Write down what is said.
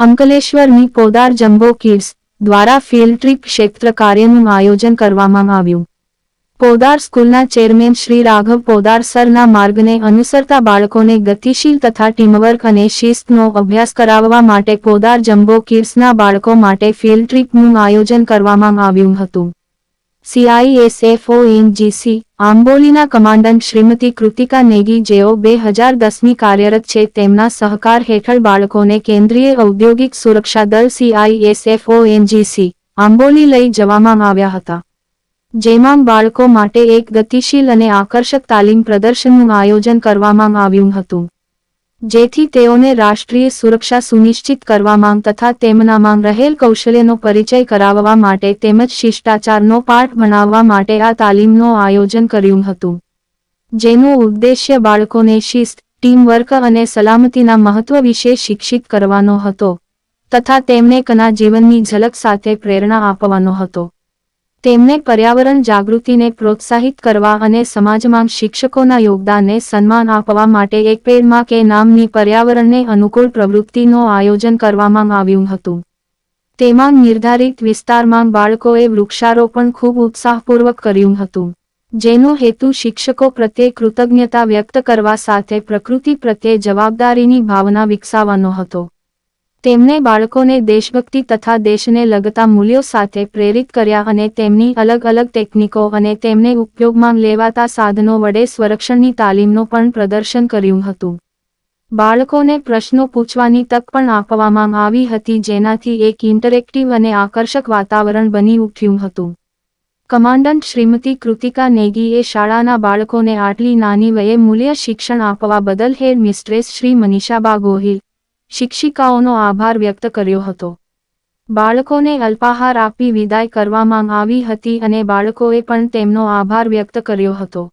અંકલેશ્વરની Podar jumbo kids દ્વારા field trip ક્ષેત્ર કાર્યનું આયોજન કરવામાં આવ્યું. પોદાર સ્કૂલના ચેરમેન શ્રી રાઘવ પોદાર સરના માર્ગને અનુસરતા બાળકોને ગતિશીલ તથા ટીમવર્ક અને શિસ્તનો અભ્યાસ કરાવવા માટે પોદાર જમ્બો કિડ્સના બાળકો માટે ફિલ્ડ ટ્રીપનું આયોજન કરવામાં આવ્યું હતું. સીઆઈએસએફઓ એનજીસી આંબોલીના કમાન્ડન્ટ શ્રીમતી કૃતિકા નેગી જેઓ બે હજાર દસમી કાર્યરત છે, તેમના સહકાર હેઠળ બાળકોને કેન્દ્રીય ઔદ્યોગિક સુરક્ષા દળ સીઆઈએસએફઓ એનજીસી આંબોલી લઈ જવામાં આવ્યા હતા. જેમાં બાળકો માટે એક ગતિશીલ અને આકર્ષક તાલીમ પ્રદર્શનનું આયોજન કરવામાં આવ્યું હતું. જેથી તેઓને રાષ્ટ્રીય સુરક્ષા સુનિશ્ચિત કરવામાં તથા તેમનામાં રહેલ કૌશલ્યનો પરિચય કરાવવા માટે તેમજ શિષ્ટાચારનો પાઠ બનાવવા માટે આ તાલીમનું આયોજન કર્યું હતું. જેનો ઉદ્દેશ્ય બાળકોને શિસ્ત, ટીમવર્ક અને સલામતીના મહત્વ વિશે શિક્ષિત કરવાનો હતો, તથા તેમને કના જીવનની ઝલક સાથે પ્રેરણા આપવાનો હતો. તેમને પર્યાવરણ જાગૃતિને પ્રોત્સાહિત કરવા અને સમાજમાં શિક્ષકોના યોગદાનને સન્માન આપવા માટે એક પેડમાં કે નામની પર્યાવરણને અનુકૂળ પ્રવૃત્તિનું આયોજન કરવામાં આવ્યું હતું. તેમાં નિર્ધારિત વિસ્તારમાં બાળકોએ વૃક્ષારોપણ ખૂબ ઉત્સાહપૂર્વક કર્યું હતું, જેનો હેતુ શિક્ષકો પ્રત્યે કૃતજ્ઞતા વ્યક્ત કરવા સાથે પ્રકૃતિ પ્રત્યે જવાબદારીની ભાવના વિકસાવવાનો હતો. તેમણે બાળકોને દેશભક્તિ તથા દેશને લગતા મૂલ્યો સાથે પ્રેરિત કર્યા અને તેમની અલગ અલગ ટેકનિકો અને તેમને ઉપયોગમાં લેવાતા સાધનો વડે સ્વરક્ષણની તાલીમનું પણ પ્રદર્શન કર્યું હતું. બાળકોને પ્રશ્નો પૂછવાની તક પણ આપવામાં આવી હતી જેનાથી એક ઇન્ટરેક્ટિવ અને આકર્ષક વાતાવરણ બની ઉઠ્યું હતું. કમાન્ડન્ટ શ્રીમતી કૃતિકા નેગીએ શાળાના બાળકોને આટલી નાની વયે મૂલ્ય શિક્ષણ આપવા બદલ હેડ મિસ્ટ્રેસ શ્રી મનીષાબા ગોહિલ શિક્ષિકાઓનો આભાર વ્યક્ત કર્યો હતો. બાળકોને અલ્પાહાર આપી વિદાય કરવામાં આવી હતી અને બાળકોએ પણ તેમનો આભાર વ્યક્ત કર્યો હતો.